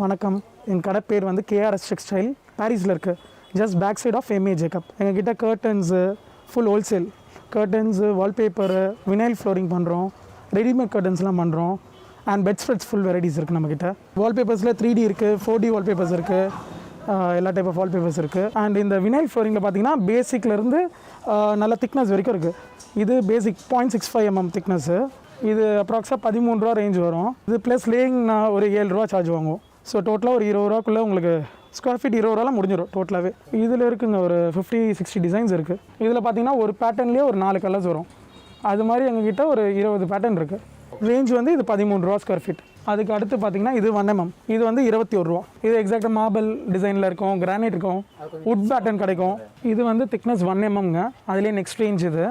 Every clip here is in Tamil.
வணக்கம். என் கடை பேர் வந்து கேஆர்எஸ் டெக்ஸ்டைல் பாரிஸில் இருக்குது just back side of M A Jacob எங்ககிட்ட curtains full wholesale curtains wallpaper vinyl flooring பண்ணுறோம் ரெடிமேட் கர்டன்ஸ்லாம் பண்ணுறோம் and bed spreads full varieties இருக்குது நம்மக்கிட்ட வால்பேப்பர்ஸில் த்ரீ டி இருக்குது ஃபோர் டி வால்பேப்பர்ஸ் இருக்குது எல்லா டைப் ஆஃப் வால்பேப்பர்ஸ் இருக்குது அண்ட் இந்த வினைல் ஃப்ளோரிங்கில் பார்த்தீங்கன்னா பேசிக்லேருந்து நல்ல திக்னஸ் வரைக்கும் இருக்குது இது basic point six five MM thickness இது அப்ராக்ஸாக பதிமூணு ரூபா ரேஞ்ச் வரும். இது ப்ளஸ் லேயிங்னா ஒரு ஏழு ரூபா சார்ஜ் வாங்குவோம். ஸோ டோட்டலாக ஒரு இருபது ரூபாக்குள்ளே உங்களுக்கு ஸ்கொயர் ஃபீட் இருபது ரூபாலாம் முடிஞ்சிடும் டோட்டலாகவே இதில் இருக்குங்க ஒரு ஃபிஃப்டி சிக்ஸ்டி டிசைன்ஸ் இருக்குது இதில் பார்த்தீங்கன்னா ஒரு பேட்டர்ன்லேயே ஒரு நாலு கலர்ஸ் வரும். அது மாதிரி எங்ககிட்ட ஒரு இருபது பேட்டர்ன் இருக்குது ரேஞ்ச் வந்து இது பதிமூணு ரூபா ஸ்கொயர் ஃபீட் அதுக்கு அடுத்து பார்த்தீங்கன்னா இது ஒன் எம்எம் mm. இது வந்து இருபத்தி ஒரு ரூபா. இது எக்ஸாக்டாக மார்பிள் டிசைனில் இருக்கும் கிரானைட் இருக்கும் வுட் பேட்டர்ன் கிடைக்கும். இது வந்து திக்னஸ் ஒன் எம்எம்ங்க அதுலேயே நெக்ஸ்ட் ரேஞ்ச் இது.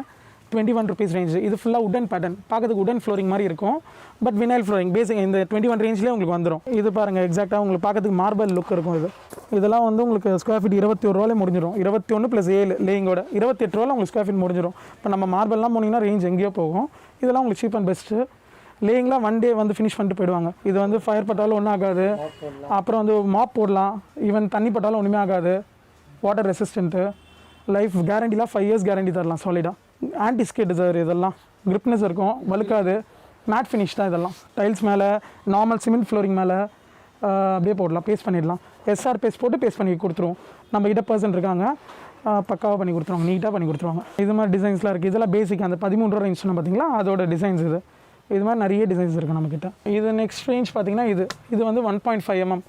டுவெண்ட்டி ஒன் ருபீஸ் ரேஞ்சு இது ஃபுல்லாக உடன் பேட்டர்ன் பார்க்கறதுக்கு உடன் ஃப்ளோரிங் மாதிரி இருக்கும். பட் வினைல் ஃப்ளோரிங் பேசிக் இந்த டுவெண்ட்டி ஒன் ரேஞ்சிலே உங்களுக்கு வந்துடும் இது பாருங்கள் எக்ஸாக்டாக உங்களுக்கு பார்க்கறதுக்கு மார்பல் லுக் இருக்கும் இது. இதெல்லாம் வந்து உங்களுக்கு ஸ்கொயர் ஃபீட் இருபத்தி ஒரு ரூபாலே முடிஞ்சிடும் இருபத்தி ஒன்று ப்ளஸ் ஏழு லேயிங்கோட இருபத்தெட்டு ரூபாவில் உங்களுக்கு ஸ்கொயர் ஃபீட் முடிஞ்சிடும் இப்போ நம்ம மார்பல்லாம் போனீங்கன்னா ரேஞ்ச் எங்கேயோ போகும். இதெல்லாம் உங்களுக்கு சீப் அண்ட் பெஸ்ட்டு லேயிங்லாம் ஒன் டே வந்து ஃபினிஷ் பண்ணிட்டு போயிடுவாங்க. இது வந்து ஃபயர் பட்டாலும் ஒன்றும் ஆகாது. அப்புறம் வந்து மாப் போடலாம். ஈவன் தண்ணி பட்டாலும் ஒன்றுமே ஆகாது. வாட்டர் ரெசிஸ்டண்ட்டு லைஃப் கேரண்டிலாம் ஃபைவ் இயர்ஸ் கேரண்டி தரலாம் சாலிடாக ஆன்டிஸ்கேட் சார் இதெல்லாம். கிரிப்னஸ் இருக்கும் வலுக்காது மேட் ஃபினிஷ் தான் இதெல்லாம். டைல்ஸ் மேலே நார்மல் சிமெண்ட் ஃப்ளோரிங் மேலே அப்படியே போடலாம் பேஸ்ட் பண்ணிடலாம். எஸ்ஆர் பேஸ்ட் போட்டு பேஸ்ட் பண்ணி கொடுத்துருவோம். நம்ம கிட்ட பர்சன் இருக்காங்க பக்காவாக பண்ணி கொடுத்துருவாங்க நீட்டாக பண்ணி கொடுத்துருவாங்க. இது மாதிரி டிசைன்ஸ்லாம் இருக்குது இதெல்லாம் பேசிக் அந்த பதிமூன்று ரூபா ரேஞ்ச் பார்த்தீங்களா அதோட டிசைன்ஸ் இது. இது மாதிரி நிறைய டிசைன்ஸ் இருக்குது நம்மக்கிட்ட இது நெக்ஸ்ட் ரேஞ்ச் பார்த்தீங்கன்னா இது. இது வந்து ஒன் பாயிண்ட் ஃபைவ் எம்எம்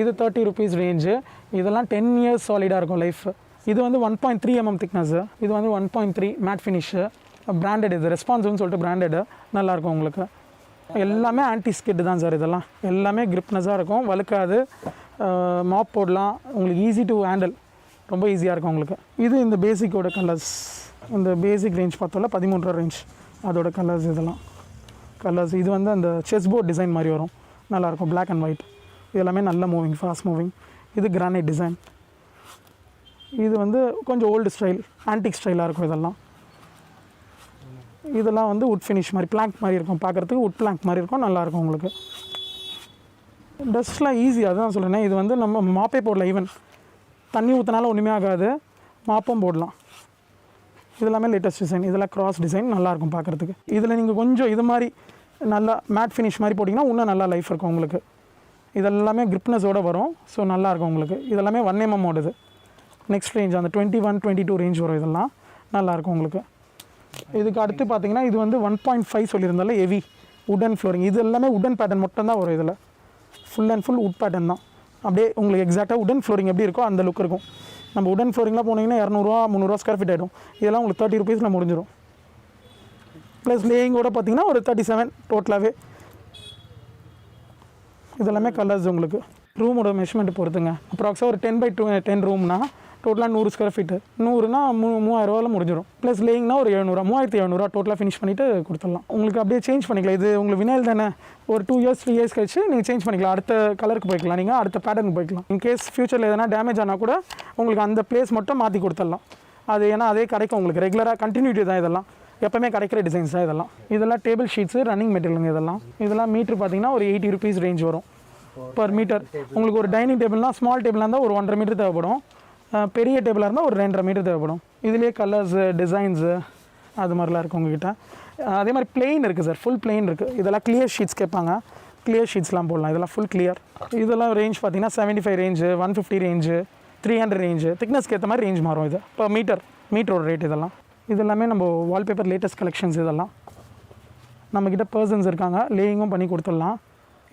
இது தேர்ட்டி ருபீஸ் ரேஞ்சு இதெல்லாம் டென் இயர்ஸ் சாலிடாக இருக்கும் லைஃப் இது வந்து one point three MM thickness இது வந்து one point three matte finish branded இது. ரெஸ்பான்சிவ்னு சொல்லிட்டு பிராண்டடு நல்லாயிருக்கும் உங்களுக்கு. எல்லாமே ஆன்டி ஸ்கிட்டு தான் சார் இதெல்லாம். எல்லாமே கிரிப்னஸாக இருக்கும். வலுக்காது மாப் போடலாம். உங்களுக்கு ஈஸி டு ஹேண்டில் ரொம்ப ஈஸியாக இருக்கும் உங்களுக்கு. இது இந்த பேசிக்கோட கலர்ஸ் இந்த பேசிக் ரேஞ்ச் பார்த்தோம்ல பதிமூணு ரேஞ்ச் அதோட கலர்ஸ் இதெல்லாம். கலர்ஸ் இது வந்து அந்த செஸ் போர்ட் டிசைன் மாதிரி வரும். நல்லாயிருக்கும். பிளாக் அண்ட் ஒயிட் இது எல்லாமே நல்ல மூவிங் ஃபாஸ்ட் மூவிங் இது கிரானைட் டிசைன் இது வந்து கொஞ்சம் ஓல்டு ஸ்டைல் ஆன்டிக் ஸ்டைலாக இருக்கும் இதெல்லாம். இதெல்லாம் வந்து உட் ஃபினிஷ் மாதிரி பிளாங்க் மாதிரி இருக்கும். பார்க்குறதுக்கு உட் பிளாங்க் மாதிரி இருக்கும் நல்லாயிருக்கும் உங்களுக்கு. டஸ்ட்லாம் ஈஸி தான் சொல்கிறேன் இது வந்து நம்ம மாப்பே போடலாம் ஈவன் தண்ணி ஊற்றினாலும் ஒன்றுமே ஆகாது. மாப்பும் போடலாம். இதெல்லாமே லேட்டஸ்ட் டிசைன் இதெல்லாம் கிராஸ் டிசைன் நல்லாயிருக்கும் பார்க்குறதுக்கு. இதில் நீங்கள் கொஞ்சம் இது மாதிரி நல்லா மேட் ஃபினிஷ் மாதிரி போட்டிங்கன்னா இன்னும் நல்லா லைஃப் இருக்கும் உங்களுக்கு. இதெல்லாமே கிரிப்னஸோடு வரும். ஸோ நல்லாயிருக்கும் உங்களுக்கு. இதெல்லாமே ஒன் எம்எம் ஓடுது. நெக்ஸ்ட் ரேஞ்ச் அந்த twenty one twenty two range வரும் இதெல்லாம். நல்லாயிருக்கும் உங்களுக்கு. இதுக்கு அடுத்து பார்த்தீங்கன்னா இது வந்து ஒன் பாயிண்ட் ஃபைவ் சொல்லியிருந்தால ஹெவி உடன் ஃப்ளோரிங் இது எல்லாமே உடன் பேட்டர்ன் மட்டும் தான் வரும் இதில். Full and full wood pattern தான். அப்படியே உங்களுக்கு எக்ஸாக்டாக உடன் ஃப்ளோரிங் எப்படி இருக்கோ அந்த லுக் இருக்கும். நம்ம உடன் ஃப்ளோரிங்லாம் போனீங்கன்னா இரநூறுவா முந்நூறுவா ஸ்கொயர் ஃபீட் ஆகிடும் இதெல்லாம் உங்களுக்கு தேர்ட்டி ருபீஸில் முடிஞ்சிடும் ப்ளஸ் லேயிங்கோட பார்த்தீங்கன்னா ஒரு தேர்ட்டி செவன் டோட்டலாகவே இதெல்லாமே கலர்ஸ் உங்களுக்கு. ரூமோட மெஷர்மெண்ட் பொறுத்துங்க. அப்ராக்ஸாக ஒரு டென் பை டூ டென் ரூம்னா டோட்டலாக நூறு ஸ்கொயர் ஃபீட்டு நூறுனா மூ மூவாயிரரூவாவில் முடிஞ்சிடும் ப்ளஸ் லேயிங்னா ஒரு எழுநூறுவா மூவாயிரத்தி எழுநூறுவா டோட்டலாக ஃபினிஷ் பண்ணிவிட்டு கொடுத்துடலாம். உங்களுக்கு அப்படியே சேஞ்ச் பண்ணிக்கலாம். இது உங்களுக்கு வினைல் தானே? ஒரு டூ இயர்ஸ் த்ரீ இயர்ஸ் கழிச்சு நீங்கள் சேஞ்ச் பண்ணிக்கலாம். அடுத்த கலருக்கு போய்க்கலாம். நீங்கள் அடுத்த பேட்டர்னுக்கு போய்க்கலாம். இன்கேஸ் ஃபியூச்சரில் எதனா டேமேஜ் ஆனால் கூட உங்களுக்கு அந்த பிளேஸ் மட்டும் மாற்றி கொடுத்துடலாம். அது ஏன்னா அதே கிடைக்கும் உங்களுக்கு ரெகுலராக கண்டினியூட்டி தான் இதெல்லாம். எப்பவுமே கிடைக்கிற டிசைன்ஸ் தான் இதெல்லாம். இதெல்லாம் டேபிள் ஷீட்ஸு ரன்னிங் மெட்டீரியலுங்க இதெல்லாம். இதெல்லாம் மீட்ரு பார்த்தீங்கன்னா ஒரு எயிட்டி ருபீஸ் ரேஞ்ச் வரும். பர் மீட்டர் உங்களுக்கு ஒரு டைனிங் டேபிள்னா ஸ்மால் டேபிளாக இருந்தால் ஒரு ஒன்றரை மீட்டர் தேவைப்படும். பெரிய டேபிளாக இருந்தால் ஒரு ரெண்டரை மீட்டர் தேவைப்படும். இதுலேயே கலர்ஸு டிசைன்ஸு அது மாதிரிலாம் இருக்குது உங்ககிட்ட. அதே மாதிரி பிளெயின் இருக்குது சார் ஃபுல் பிளெயின் இருக்குது இதெல்லாம் கிளியர் ஷீட்ஸ் கேட்பாங்க. கிளியர் ஷீட்ஸ்லாம் போடலாம். இதெல்லாம் ஃபுல் கிளியர் இதெல்லாம் ரேஞ்ச் பார்த்தீங்கன்னா seventy five range one fifty range three hundred range திக்னஸ்க்கு ஏற்ற மாதிரி ரேஞ்ச் மாறும் இது. இப்போ மீட்டர் மீட்டரோட ரேட் இதெல்லாம். இதெல்லாமே நம்ம வால்பேப்பர் லேட்டஸ்ட் கலெக்ஷன்ஸ் இதெல்லாம். நம்மக்கிட்ட பர்சன்ஸ் இருக்காங்க. லேயிங்கும் பண்ணி கொடுத்துடலாம்.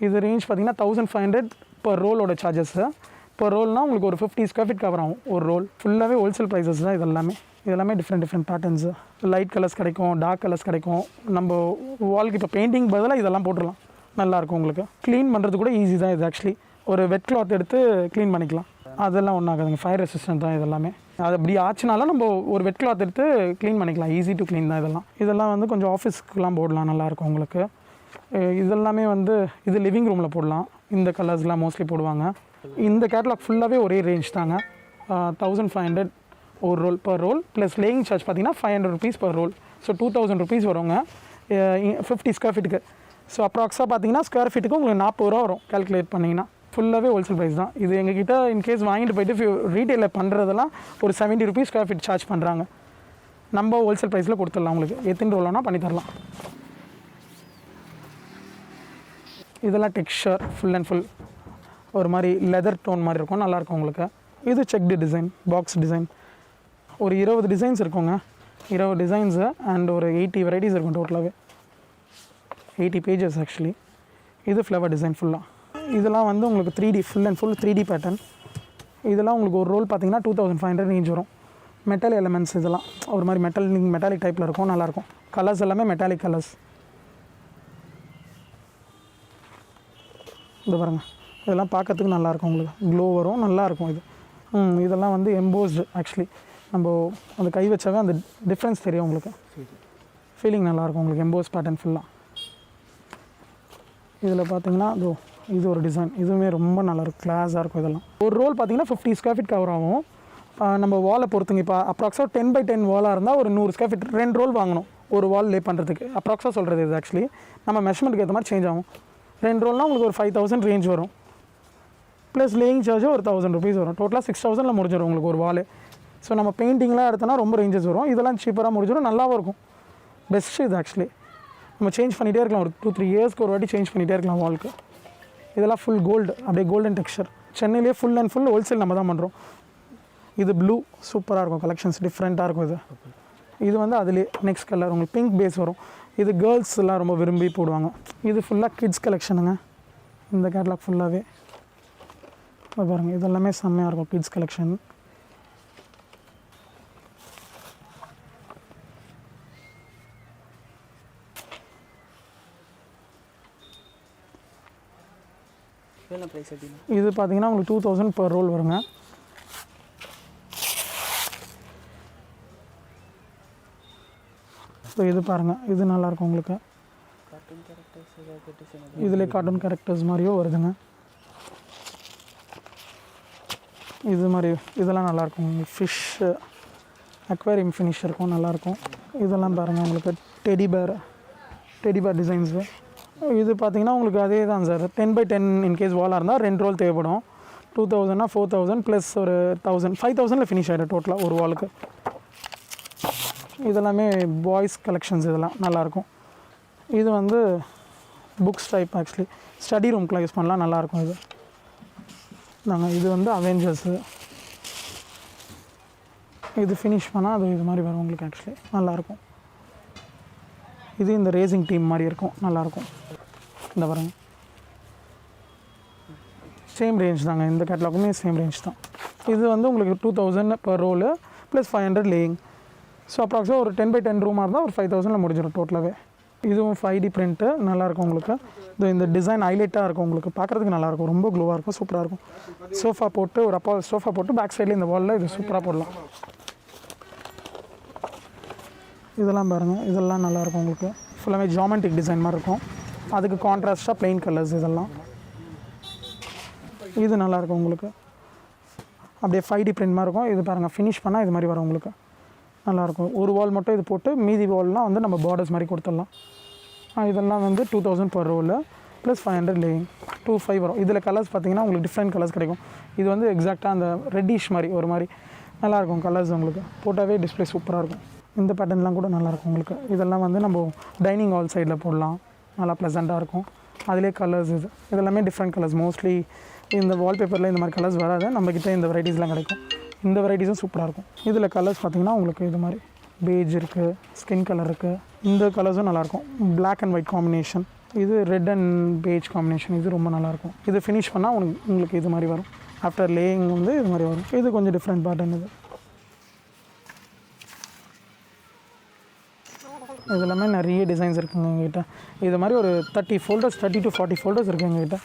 இது ரேஞ்ச் பார்த்தீங்கன்னா தௌசண்ட் ஃபைவ் ஹண்ட்ரட் பர் ரோலோட சார்ஜஸ்ஸு இப்போ ரோல்னால் உங்களுக்கு ஒரு ஃபிஃப்டி ஸ்கொயர் ஃபீட் கவர் ஆகும். ஒரு ரோல். ஃபுல்லாகவே ஹோல்சேல் ப்ரைஸஸ் தான் இது எல்லாமே இதெல்லாமே different different patterns light colours கிடைக்கும் டார்க் கலர்ஸ் கிடைக்கும். நம்ம வால்க்கு இப்போ பெயிண்டிங் பதிலாக இதெல்லாம் போட்டுடலாம். நல்லாயிருக்கும் உங்களுக்கு. க்ளீன் பண்ணுறது கூட ஈஸி தான் இது ஆக்சுவலி ஒரு வெட் கிளாத் எடுத்து க்ளீன் பண்ணிக்கலாம். அதெல்லாம் ஒன்றும் ஆகாதுங்க. ஃபயர் ரெசிஸ்டன்ட் தான் இதெல்லாமே. அது அப்படி ஆச்சுனாலும் நம்ம ஒரு வெட் கிளாத் எடுத்து க்ளீன் பண்ணிக்கலாம். ஈஸி டு க்ளீன் தான் இதெல்லாம். இதெல்லாம் வந்து கொஞ்சம் ஆஃபீஸ்க்குலாம் போடலாம். நல்லாயிருக்கும் உங்களுக்கு. இதெல்லாமே வந்து இது லிவிங் ரூமில் போடலாம். இந்த கலர்ஸ்லாம் மோஸ்ட்லி போடுவாங்க. இந்த கேட்லாக் ஃபுல்லாகவே ஒரே ரேஞ்ச் தாங்க. தௌசண்ட் ஃபைவ் ஹண்ட்ரட் ஒரு roll per roll plus laying charge பார்த்தீங்கன்னா five hundred rupees per roll so two thousand rupees வருங்க. ஃபிஃப்டி ஸ்கொயர் ஃபீட்டுக்கு ஸோ அப்ராக்ஸாக பார்த்தீங்கன்னா ஸ்கொயர் ஃபீட்டுக்கு உங்களுக்கு நாற்பது ரூபா வரும் கால்குலேட் பண்ணிங்கன்னா. ஃபுல்லாகவே ஹோல்சேல் ப்ரைஸ் தான். இது எங்ககிட்ட இன்கேஸ் வாங்கிட்டு போயிட்டு ரீட்டெயிலில் பண்ணுறதெல்லாம் ஒரு seventy rupees square feet charge பண்ணுறாங்க நம்ம ஹோல்சேல் ப்ரைஸில் கொடுத்துடலாம் உங்களுக்கு. எத்தனை ரோலோனா பண்ணி தரலாம். இதெல்லாம் டெக்ஸ்சர் ஃபுல் அண்ட் ஃபுல் ஒரு மாதிரி லெதர் டோன் மாதிரி இருக்கும். நல்லாயிருக்கும் உங்களுக்கு. இது செக்டு டிசைன் பாக்ஸ் டிசைன் ஒரு இருபது டிசைன்ஸ் இருக்குங்க. இருபது டிசைன்ஸு அண்ட் ஒரு எயிட்டி வெரைட்டிஸ் இருக்கும் டோட்டலாகவே எயிட்டி பேஜஸ் ஆக்சுவலி இது ஃப்ளவர் டிசைன் ஃபுல்லாக இதெல்லாம் வந்து உங்களுக்கு three D full and full three D pattern இதெல்லாம் உங்களுக்கு ஒரு ரோல் பார்த்தீங்கன்னா two thousand five hundred range வரும். மெட்டல் எலமெண்ட்ஸ் இதெல்லாம். ஒரு மாதிரி மெட்டல் மெட்டாலிக் டைப்பில் இருக்கும். நல்லாயிருக்கும் கலர்ஸ் எல்லாமே மெட்டாலிக் கலர்ஸ் இது பாருங்கள் இதெல்லாம் பார்க்கறதுக்கு நல்லாயிருக்கும் உங்களுக்கு. க்ளோ வரும் நல்லாயிருக்கும் இது. ம் இதெல்லாம் வந்து எம்போஸ்டு ஆக்சுவலி நம்ம அந்த கை வச்சாவே அந்த டிஃப்ரென்ஸ் தெரியும் உங்களுக்கு. ஃபீலிங் நல்லாயிருக்கும் உங்களுக்கு எம்போஸ் பேட்டர்ன் ஃபுல்லாக இதில் பார்த்தீங்கன்னா இதோ இது ஒரு டிசைன் இதுவுமே ரொம்ப நல்லாயிருக்கும் கிளாஸாக இருக்கும் இதெல்லாம். ஒரு ரோல் பார்த்தீங்கன்னா ஃபிஃப்டி ஸ்கொயர் ஃபீட் கவர் ஆகும். நம்ம வாலை பொறுத்துங்க. இப்போ அப்ராக்ஸாக டென் பை டென் வாலாக இருந்தால் ஒரு நூறு ஸ்கொயர் ஃபீட் ரெண்டு ரோல் வாங்கணும். ஒரு வால் லே பண்ணுறதுக்கு அப்ராக்ஸாக சொல்கிறது இது ஆக்சுவலி நம்ம மெஷர்மெண்ட்டுக்கு ஏற்ற மாதிரி சேஞ்ச் ஆகும். ரெண்டு ரோல்னால் உங்களுக்கு ஒரு ஃபைவ் தௌசண்ட் ரேஞ்ச் வரும். ப்ளஸ் லேயிங் சார்ஜும் ஒரு தௌசண்ட் ருபீஸ் வரும். டோட்டலாக சிக்ஸ் தௌசண்டில் முடிஞ்சிடும் உங்களுக்கு ஒரு வால். ஸோ நம்ம பெயிண்டிங்லாம் எடுத்தோன்னா ரொம்ப ரேஞ்சஸ் வரும். இதெல்லாம் சீப்பராக முடிஞ்சிடும் நல்லாவும் இருக்கும். பெஸ்ட்டு இது ஆக்சுவலி நம்ம சேஞ்ச் பண்ணிகிட்டே இருக்கலாம். ஒரு டூ த்ரீ இயர்ஸ்க்கு ஒரு வாட்டி சேஞ்ச் பண்ணிகிட்டே இருக்கலாம் வால்க்கு இதெல்லாம் ஃபுல் கோல்டு அப்படியே கோல்டன் டெக்ஸ்சர் சென்னையிலேயே ஃபுல் அண்ட் ஃபுல் ஹோல்சேல் நம்ம தான் பண்ணுறோம் இது ப்ளூ சூப்பராக இருக்கும் கலெக்ஷன்ஸ் டிஃப்ரெண்ட்டாக இருக்கும் இது. இது வந்து அதுலேயே நெக்ஸ்ட் கலர் உங்களுக்கு பிங்க் பேஸ் வரும். இது கேர்ள்ஸ் எல்லாம் ரொம்ப விரும்பி போடுவாங்க. இது ஃபுல்லாக கிட்ஸ் கலெக்ஷனுங்க இந்த கேட்லாக் ஃபுல்லாகவே பாருங்கள் இது எல்லாமே செம்மையாக இருக்கும் கிட்ஸ் கலெக்ஷன் இதெல்லாம் இது பார்த்தீங்கன்னா உங்களுக்கு டூ தௌசண்ட் per ரோல் வருங்க. ஸோ இது பாருங்கள் இது நல்லாயிருக்கும் உங்களுக்கு. இதில் கார்ட்டூன் கேரக்டர்ஸ் மாதிரியோ வருதுங்க. இது மாதிரி இதெல்லாம் நல்லாயிருக்கும். ஃபிஷ் அக்வேரியம் ஃபினிஷ் இருக்கும் நல்லாயிருக்கும். இதெல்லாம் பாருங்கள் உங்களுக்கு teddy bear teddy bear designs இது பார்த்திங்கன்னா உங்களுக்கு அதே தான் sir ten by ten in case வாலாக இருந்தால் ரெண்டு ரோல் தேவைப்படும். டூ தௌசண்ட்னா ஃபோர் தௌசண்ட் ப்ளஸ் ஒரு தௌசண்ட் ஃபைவ் தௌசண்டில் ஃபினிஷ் ஆகிடும் டோட்டலாக ஒரு வாலுக்கு இதெல்லாமே பாய்ஸ் கலெக்ஷன்ஸ் இதெல்லாம் நல்லாயிருக்கும். இது வந்து புக்ஸ் டைப் ஆக்சுவலி ஸ்டடி ரூம்க்குலாம் யூஸ் பண்ணலாம் நல்லாயிருக்கும் இது. நாங்கள் இது வந்து அவெஞ்சர்ஸு இது ஃபினிஷ் பண்ணால் அது இது மாதிரி வரும் உங்களுக்கு ஆக்சுவலி நல்லாயிருக்கும். இது இந்த ரேசிங் டீம் மாதிரி இருக்கும். நல்லாயிருக்கும். இந்த பாருங்க. சேம் ரேஞ்ச் தாங்க. இந்த கேட்லாக்குமே சேம் ரேஞ்ச் தான். இது வந்து உங்களுக்கு two thousand per roll plus five hundred laying so அப்ராக்ஸாக ஒரு டென் பை டென் ரூமாக இருந்தால் ஒரு ஃபைவ் தௌசண்டில் முடிஞ்சிடும் டோட்டலாகவே இதுவும் ஃபைவ் டி பிரிண்ட்டு நல்லாயிருக்கும் உங்களுக்கு. இது இந்த டிசைன் ஹைலைட்டாக இருக்கும் உங்களுக்கு. பார்க்குறதுக்கு நல்லாயிருக்கும் ரொம்ப க்ளோவாக இருக்கும். சூப்பராக இருக்கும். சோஃபா போட்டு ஒரு அப்பா சோஃபா போட்டு பேக் சைடில் இந்த வாலில் இது சூப்பராக போடலாம். இதெல்லாம் பாருங்கள் இதெல்லாம் நல்லாயிருக்கும் உங்களுக்கு. ஃபுல்லாமே ஜாமெண்ட்ரிக் டிசைன் மாதிரி இருக்கும். அதுக்கு கான்ட்ராஸ்ட்டாக plain கலர்ஸ் இதெல்லாம். இது நல்லாயிருக்கும் உங்களுக்கு. அப்படியே ஃபைவ் டி பிரிண்ட் மாதிரி இருக்கும். இது பாருங்கள் ஃபினிஷ் பண்ணால் இது மாதிரி வரும் உங்களுக்கு. நல்லாயிருக்கும். ஒரு வால் மட்டும் இது போட்டு மீதி வால்லாம் வந்து நம்ம பார்டர்ஸ் மாதிரி கொடுத்துடலாம். இதெல்லாம் வந்து two thousand per ரோவில் plus five hundred laying two five வரும். இதில் கலர்ஸ் பார்த்தீங்கன்னா உங்களுக்கு டிஃப்ரெண்ட் கலர்ஸ் கிடைக்கும். இது வந்து எக்ஸாக்டாக அந்த ரெட்டிஷ் மாதிரி ஒரு மாதிரி நல்லாயிருக்கும் கலர்ஸ் உங்களுக்கு. போட்டாவே டிஸ்ப்ளே சூப்பராக இருக்கும். இந்த பேட்டர்ன்லாம் கூட நல்லாயிருக்கும் உங்களுக்கு. இதெல்லாம் வந்து நம்ம டைனிங் ஹால் சைடில் போடலாம். நல்லா ப்ளசண்ட்டாக இருக்கும். அதிலே கலர்ஸ் இது. இதெல்லாமே டிஃப்ரெண்ட் கலர்ஸ் மோஸ்ட்லி இந்த வால்பேப்பரில் இந்த மாதிரி கலர்ஸ் வராது. நம்மக்கிட்ட இந்த வெரைட்டிஸ்லாம் கிடைக்கும். இந்த வெரைட்டிஸும் சூப்பராக இருக்கும். இதில் கலர்ஸ் பார்த்தீங்கன்னா உங்களுக்கு இது மாதிரி பேஜ் இருக்குது ஸ்கின் கலர் இருக்குது இந்த கலர்ஸும் நல்லாயிருக்கும் பிளாக் அண்ட் ஒயிட் காம்பினேஷன் இது ரெட் அண்ட் பேஜ் காம்பினேஷன் இது ரொம்ப நல்லாயிருக்கும் இது ஃபினிஷ் பண்ணால் உங்களுக்கு உங்களுக்கு இது மாதிரி வரும். ஆஃப்டர் லேயிங் வந்து இது மாதிரி வரும். இது கொஞ்சம் டிஃப்ரெண்ட் பேட்டர்ன் இது. இது எல்லாமே நிறைய டிசைன்ஸ் இருக்குங்க எங்ககிட்ட. இது மாதிரி ஒரு thirty folders thirty to forty folders இருக்குது எங்ககிட்ட.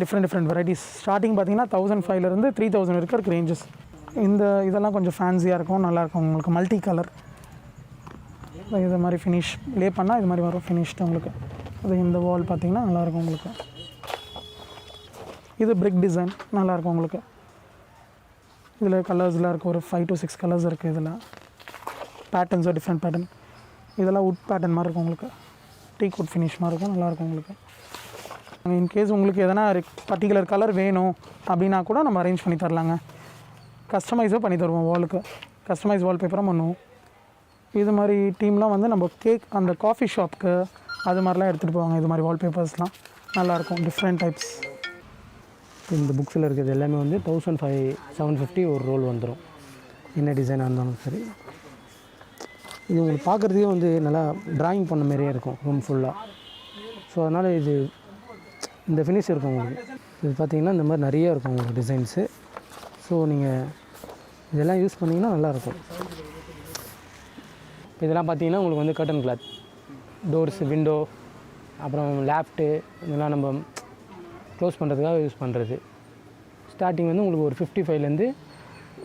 டிஃப்ரெண்ட் டிஃப்ரெண்ட் வெரைட்டிஸ் ஸ்டார்டிங் பார்த்தீங்கன்னா தௌசண்ட் ஃபைவ்லேருந்து த்ரீ தௌசண்ட் இருக்க ரேஞ்சஸ் இந்த இதெல்லாம் கொஞ்சம் ஃபேன்சியாக இருக்கும் நல்லாயிருக்கும் உங்களுக்கு மல்டி கலர் இது மாதிரி ஃபினிஷ் லே பண்ணால் இது மாதிரி வரும் ஃபினிஷ்டு உங்களுக்கு. அது இந்த வால் பார்த்தீங்கன்னா நல்லாயிருக்கும் உங்களுக்கு. இது பிரிக் டிசைன் நல்லாயிருக்கும் உங்களுக்கு. இதில் கலர்ஸ்லாம் இருக்குது ஒரு ஃபைவ் டு சிக்ஸ் கலர்ஸ் இருக்குது இதில். பேட்டர்ன்ஸோ டிஃப்ரெண்ட் பேட்டர்ன் இதெல்லாம் உட் பேட்டர்ன் மாதிரி இருக்கும் உங்களுக்கு. டீ குட் ஃபினிஷ் மாதிரி இருக்கும் நல்லாயிருக்கும் உங்களுக்கு. இன்கேஸ் உங்களுக்கு எதனா பர்டிகுலர் கலர் வேணும் அப்படின்னா கூட நம்ம அரேஞ்ச் பண்ணி தரலாங்க. கஸ்டமைஸும் பண்ணி தருவோம் வாலுக்கு கஸ்டமைஸ் வால்பேப்பரும் பண்ணுவோம். இது மாதிரி டீம்லாம் வந்து நம்ம கேக் அந்த காஃபி ஷாப்க்கு அது மாதிரிலாம் எடுத்துகிட்டு போவாங்க. இது மாதிரி வால்பேப்பர்ஸ்லாம் நல்லாயிருக்கும். டிஃப்ரெண்ட் டைப்ஸ் இந்த புக்ஸில் இருக்கிறது எல்லாமே வந்து தௌசண்ட் ஃபைவ் செவன் ஃபிஃப்டி ஒரு ரோல் வந்துடும் என்ன டிசைனாக இருந்தாலும் சரி. இது உங்களுக்கு பார்க்குறதுக்கே வந்து நல்லா ட்ராயிங் பண்ண மாதிரியே இருக்கும் ரூம் ஃபுல்லாக ஸோ அதனால் இது இந்த ஃபினிஷ் இருக்கும் உங்களுக்கு. இது பார்த்திங்கன்னா இந்த மாதிரி நிறைய இருக்கும் உங்களுக்கு டிசைன்ஸு ஸோ நீங்கள் இதெல்லாம் யூஸ் பண்ணிங்கன்னா நல்லாயிருக்கும். இதெல்லாம் பார்த்தீங்கன்னா உங்களுக்கு வந்து கர்டன் கிளாத் டோர்ஸ் விண்டோ அப்புறம் லேப்டு இதெல்லாம் நம்ம க்ளோஸ் பண்ணுறதுக்காக யூஸ் பண்ணுறது ஸ்டார்டிங் வந்து உங்களுக்கு ஒரு ஃபிஃப்டி ஃபைவ்லேருந்து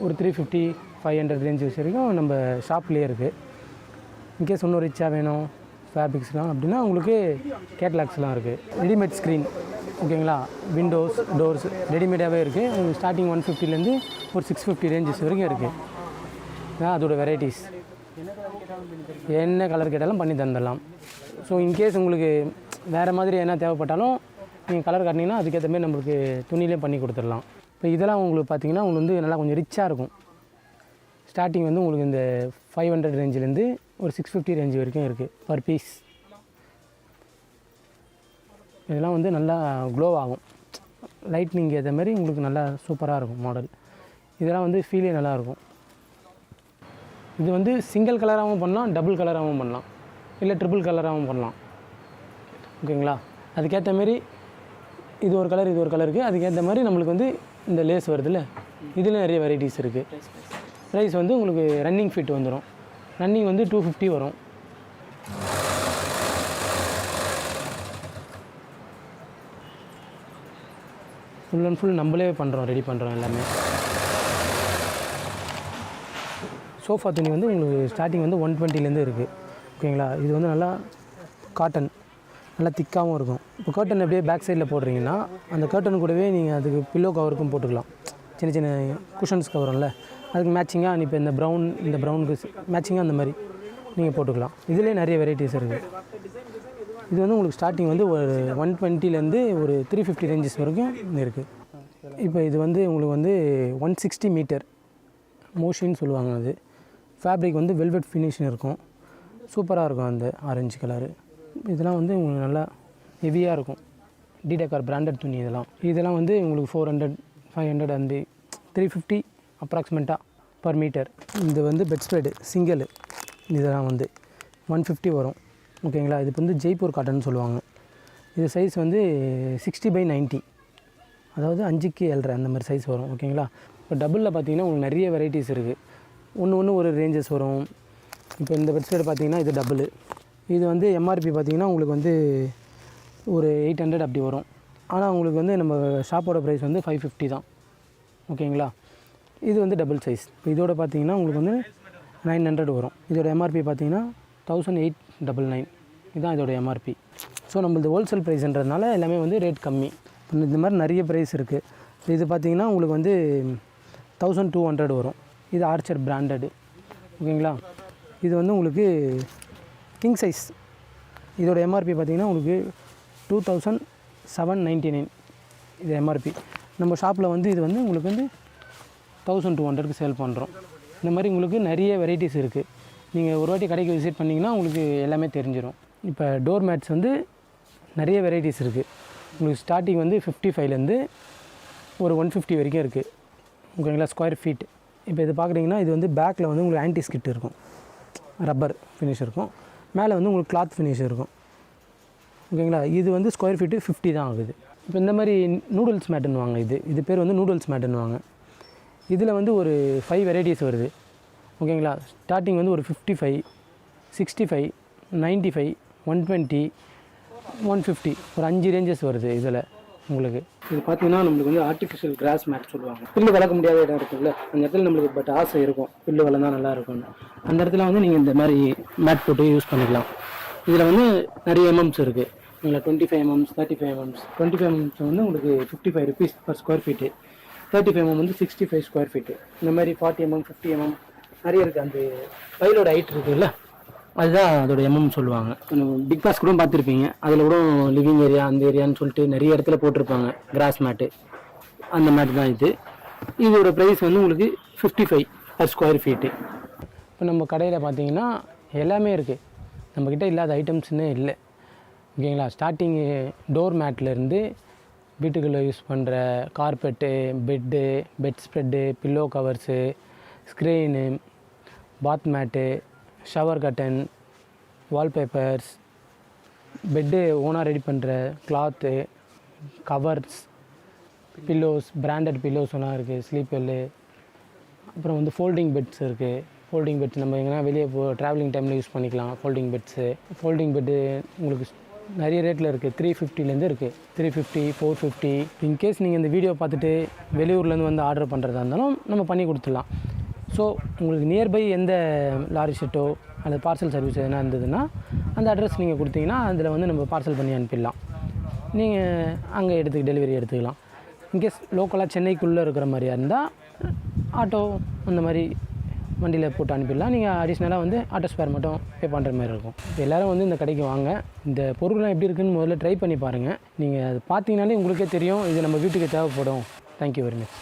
ஒரு three fifty five hundred range வரைக்கும் நம்ம ஷாப்லேயே இருக்குது இன்கேஸ் இன்னும் ரிச்சாக வேணும் ஃபேப்ரிக்ஸ்லாம் அப்படின்னா உங்களுக்கு கேட்லாக்ஸ்லாம் இருக்குது ரெடிமேட் ஸ்க்ரீன் ஓகேங்களா? விண்டோஸ் டோர்ஸ் ரெடிமேடாகவே இருக்குது உங்களுக்கு ஸ்டார்டிங் ஒன் ஃபிஃப்டிலேருந்து ஒரு சிக்ஸ் ஃபிஃப்டி ரேஞ்சஸ் வரைக்கும் இருக்குது அதோடய வெரைட்டிஸ் என்ன கலர் கேட்டாலும் பண்ணி தந்துடலாம். ஸோ இன்கேஸ் உங்களுக்கு வேறு மாதிரி என்ன தேவைப்பட்டாலும் நீங்கள் கலர் காட்டினீங்கன்னா அதுக்கேற்ற மாதிரி நம்மளுக்கு துணியிலே பண்ணி கொடுத்துடலாம். இப்போ இதெல்லாம் உங்களுக்கு பார்த்தீங்கன்னா உங்களுக்கு வந்து நல்லா கொஞ்சம் ரிச்சாக இருக்கும். ஸ்டார்டிங் வந்து உங்களுக்கு இந்த ஃபைவ் ஹண்ட்ரட் ரேஞ்சிலேருந்து ஒரு சிக்ஸ் ஃபிஃப்டி ரேஞ்சு வரைக்கும் இருக்குது பர் பீஸ் இதெல்லாம் வந்து நல்லா க்ளோ ஆகும். லைட்னிங் ஏற்ற மாதிரி உங்களுக்கு நல்லா சூப்பராக இருக்கும் மாடல் இதெல்லாம் வந்து ஃபீலே நல்லாயிருக்கும் இது வந்து சிங்கிள் கலராகவும் பண்ணலாம் டபுள் கலராகவும் பண்ணலாம். இல்லை ட்ரிபிள் கலராகவும் பண்ணலாம். ஓகேங்களா அதுக்கேற்ற மாரி இது ஒரு கலர் இது ஒரு கலருக்கு அதுக்கேற்ற மாதிரி நம்மளுக்கு வந்து இந்த லேஸ் வருதுல்ல? இதில் நிறைய வெரைட்டிஸ் இருக்குது ப்ரைஸ் வந்து உங்களுக்கு ரன்னிங் ஃபிட் வந்துடும் ரன்னிங் வந்து டூ ஃபிஃப்டி வரும். ஃபுல் அண்ட் ஃபுல் நம்மளே பண்ணுறோம் ரெடி பண்ணுறோம் எல்லாமே. சோஃபா துணி வந்து உங்களுக்கு ஸ்டார்டிங் வந்து ஒன் டுவெண்ட்டிலேருந்து இருக்குது ஓகேங்களா இது வந்து நல்லா காட்டன் நல்லா திக்காகவும் இருக்கும். இப்போ கர்ட்டன் அப்படியே பேக் சைடில் போடுறீங்கன்னா அந்த கர்ட்டன் கூடவே நீங்கள் அதுக்கு பில்லோ கவருக்கும் போட்டுக்கலாம். சின்ன சின்ன குஷன்ஸ் கவரும்ல அதுக்கு மேட்சிங்காக இப்போ இந்த ப்ரௌன் இந்த ப்ரௌனுக்கு மேட்சிங்காக அந்த மாதிரி நீங்கள் போட்டுக்கலாம். இதுலேயே நிறைய வெரைட்டிஸ் இருக்குது இது வந்து உங்களுக்கு ஸ்டார்டிங் வந்து ஒரு ஒன் டுவெண்ட்டிலேருந்து ஒரு த்ரீ ஃபிஃப்டி ரேஞ்சஸ் வரைக்கும் இருக்குது இப்போ இது வந்து உங்களுக்கு வந்து ஒன் சிக்ஸ்டி மீட்டர் மோஷின்னு சொல்லுவாங்க அது. ஃபேப்ரிக் வந்து வெல்வெட் ஃபினிஷிங் இருக்கும். சூப்பராக இருக்கும் அந்த ஆரஞ்சு கலரு இதெல்லாம் வந்து உங்களுக்கு நல்லா ஹெவியாக இருக்கும். டிடெக்கார் பிராண்டட் துணி இதெல்லாம். இதெல்லாம் வந்து உங்களுக்கு ஃபோர் ஹண்ட்ரட் ஃபைவ் ஹண்ட்ரட் அந்த த்ரீ ஃபிஃப்டி அப்ராக்சிமேட்டாக பர் மீட்டர் இது வந்து பெட் ஸ்ப்ரெடு சிங்கிள் இதெல்லாம் வந்து ஒன் ஃபிஃப்டி வரும். ஓகேங்களா? இது வந்து ஜெய்ப்பூர் காட்டன் சொல்லுவாங்க. இது சைஸ் வந்து சிக்ஸ்டி பை 90 அதாவது அஞ்சுக்கு ஏழரை அந்த மாதிரி சைஸ் வரும் ஓகேங்களா? இப்போ டபுளில் பார்த்தீங்கன்னா உங்களுக்கு நிறைய வெரைட்டிஸ் இருக்குது ஒன்று ஒன்று ஒரு ரேஞ்சஸ் வரும். இப்போ இந்த பெட்ஷீட் பார்த்தீங்கன்னா இது டபுள் இது வந்து எம்ஆர்பி பார்த்தீங்கன்னா உங்களுக்கு வந்து ஒரு எயிட் ஹண்ட்ரட் அப்படி வரும். ஆனால் உங்களுக்கு வந்து நம்ம ஷாப்போட ப்ரைஸ் வந்து ஃபைவ் ஃபிஃப்டி தான். ஓகேங்களா? இது வந்து டபுள் சைஸ் இப்போ இதோட பார்த்தீங்கன்னா உங்களுக்கு வந்து நைன் ஹண்ட்ரட் வரும். இதோட எம்ஆர்பி பார்த்தீங்கன்னா தௌசண்ட் எயிட் டபுள் நைன் இதுதான் இதோட எம்ஆர்பி ஸோ நம்மளது ஹோல்சேல் ப்ரைஸ்ன்றதுனால எல்லாமே வந்து ரேட் கம்மி. இந்த மாதிரி நிறைய ப்ரைஸ் இருக்குது இது பார்த்தீங்கன்னா உங்களுக்கு வந்து தௌசண்ட் டூ ஹண்ட்ரட் வரும். இது ஆர்ச்சர் பிராண்டடு ஓகேங்களா? இது வந்து உங்களுக்கு கிங் சைஸ் இதோட எம்ஆர்பி பார்த்தீங்கன்னா உங்களுக்கு two thousand seven ninety nine இது எம்ஆர்பி நம்ம ஷாப்பில் வந்து இது வந்து உங்களுக்கு வந்து தௌசண்ட் டூ ஹண்ட்ரட்க்கு சேல் பண்ணுறோம் இந்த மாதிரி உங்களுக்கு நிறைய வெரைட்டிஸ் இருக்குது நீங்கள் ஒரு வாட்டி கடைக்கு விசிட் பண்ணிங்கன்னா உங்களுக்கு எல்லாமே தெரிஞ்சிடும் இப்போ டோர் மேட்ஸ் வந்து நிறைய வெரைட்டிஸ் இருக்குது உங்களுக்கு ஸ்டார்டிங் வந்து ஃபிஃப்டி ஃபைவ்லேருந்து ஒரு ஒன் ஃபிஃப்டி வரைக்கும் இருக்குது ஓகேங்களா ஸ்கொயர் ஃபீட் இப்போ இது பார்க்குறீங்கன்னா இது வந்து பேக்கில் வந்து உங்களுக்கு ஆன்டி ஸ்கிட் இருக்கும். ரப்பர் ஃபினிஷ் இருக்கும். மேலே வந்து உங்களுக்கு கிளாத் ஃபினிஷ் இருக்கும். ஓகேங்களா? இது வந்து ஸ்கொயர் ஃபீட்டு ஃபிஃப்டி தான் ஆகுது. இப்போ இந்த மாதிரி நூடுல்ஸ் மேட்டுன்னுவாங்க இது இது பேர் வந்து நூடுல்ஸ் மேட்டுன்னுவாங்க இதில் வந்து ஒரு ஃபைவ் வெரைட்டிஸ் வருது. ஓகேங்களா? ஸ்டார்டிங் வந்து ஒரு fifty five sixty five ninety five one twenty one fifty ஒரு அஞ்சு ரேஞ்சஸ் வருது இதில் உங்களுக்கு. இது பார்த்தீங்கன்னா நம்மளுக்கு வந்து ஆர்டிஃபிஷியல் கிராஸ் மேட் சொல்லுவாங்க. புல்லு வளர்க்க முடியாத இடம் இருக்குல்ல அந்த இடத்துல நம்மளுக்கு பட் ஆசை இருக்கும். புல்லு வளர்ந்தா நல்லா இருக்கும்னு. அந்த இடத்துல வந்து நீங்கள் இந்த மாதிரி மேட் போட்டு யூஸ் பண்ணிக்கலாம். இதில் வந்து நிறைய எம்எம்ஸ் இருக்குது உங்களை twenty five mms thirty five mms twenty five mms வந்து உங்களுக்கு fifty five rupees per square feet thirty five mm வந்து சிக்ஸ்டி ஃபைவ் ஸ்கொயர் ஃபீட்டு இந்த மாதிரி ஃபார்ட்டி எம்எம் ஃபிஃப்டி எம்எம் நிறைய இருக்குது அந்த பயிலோட ஹைட் இருக்குல்ல அதுதான் அதோட எம்எம் சொல்லுவாங்க. பிக் பாஸ் கூட பார்த்துருப்பீங்க. அதில் கூட லிவிங் ஏரியா அந்த ஏரியான்னு சொல்லிட்டு நிறைய இடத்துல போட்டிருப்பாங்க. கிராஸ் மேட்டு அந்த மேட் தான் இது. இதோட ப்ரைஸ் வந்து உங்களுக்கு fifty five per square feet இப்போ நம்ம கடையில் பார்த்தீங்கன்னா எல்லாமே இருக்குது நம்மக்கிட்ட இல்லாத ஐட்டம்ஸ்னே இல்லை. ஓகேங்களா? ஸ்டார்டிங் டோர் மேட்லேருந்து வீட்டுக்குள்ளே யூஸ் பண்ணுற carpet bed bedspread pillow covers screen bath mat shower curtain wallpapers bed ஓனாக ரெடி பண்ணுற cloth covers pillows branded pillows ஒன்றா இருக்குது ஸ்லீப்பல்லு அப்புறம் வந்து ஃபோல்டிங் பெட்ஸ் இருக்குது ஃபோல்டிங் பெட்ஸ் நம்ம எங்கன்னா வெளியே போ ட்ராவலிங் டைமில் யூஸ் பண்ணிக்கலாம் ஃபோல்டிங் பெட்ஸு ஃபோல்டிங் பெட்டு உங்களுக்கு நிறைய ரேட்டில் இருக்குது த்ரீ ஃபிஃப்டிலேருந்து இருக்குது three fifty four fifty in case நீங்கள் இந்த வீடியோ பார்த்துட்டு வெளியூர்லேருந்து வந்து ஆர்டர் பண்ணுறதா இருந்தாலும் நம்ம பண்ணி கொடுத்துடலாம். ஸோ உங்களுக்கு நியர்பை எந்த லாரி ஷெட்டோ அல்லது பார்சல் சர்வீஸ் எதனா இருந்ததுன்னா அந்த அட்ரஸ் நீங்கள் கொடுத்தீங்கன்னா அதில் வந்து நம்ம பார்சல் பண்ணி அனுப்பிடலாம். நீங்கள் அங்கே எடுத்து டெலிவரி எடுத்துக்கலாம். இன்கேஸ் லோக்கலாக சென்னைக்குள்ளே இருக்கிற மாதிரியா இருந்தால் ஆட்டோ அந்த மாதிரி வண்டியில் போட்டு அனுப்பிடலாம். நீங்கள் அடிஷ்னலாக வந்து ஆட்டோ ஸ்பேர் மட்டும் பே பண்ணுற மாதிரி இருக்கும். எல்லோரும் வந்து இந்த கடைக்கு வாங்க. இந்த பொருள்லாம் எப்படி இருக்குதுன்னு முதல்ல ட்ரை பண்ணி பாருங்கள் நீங்கள் அது பார்த்தீங்கனாலே உங்களுக்கே தெரியும். இது நம்ம வீட்டுக்கு தேவைப்படும். Thank you very much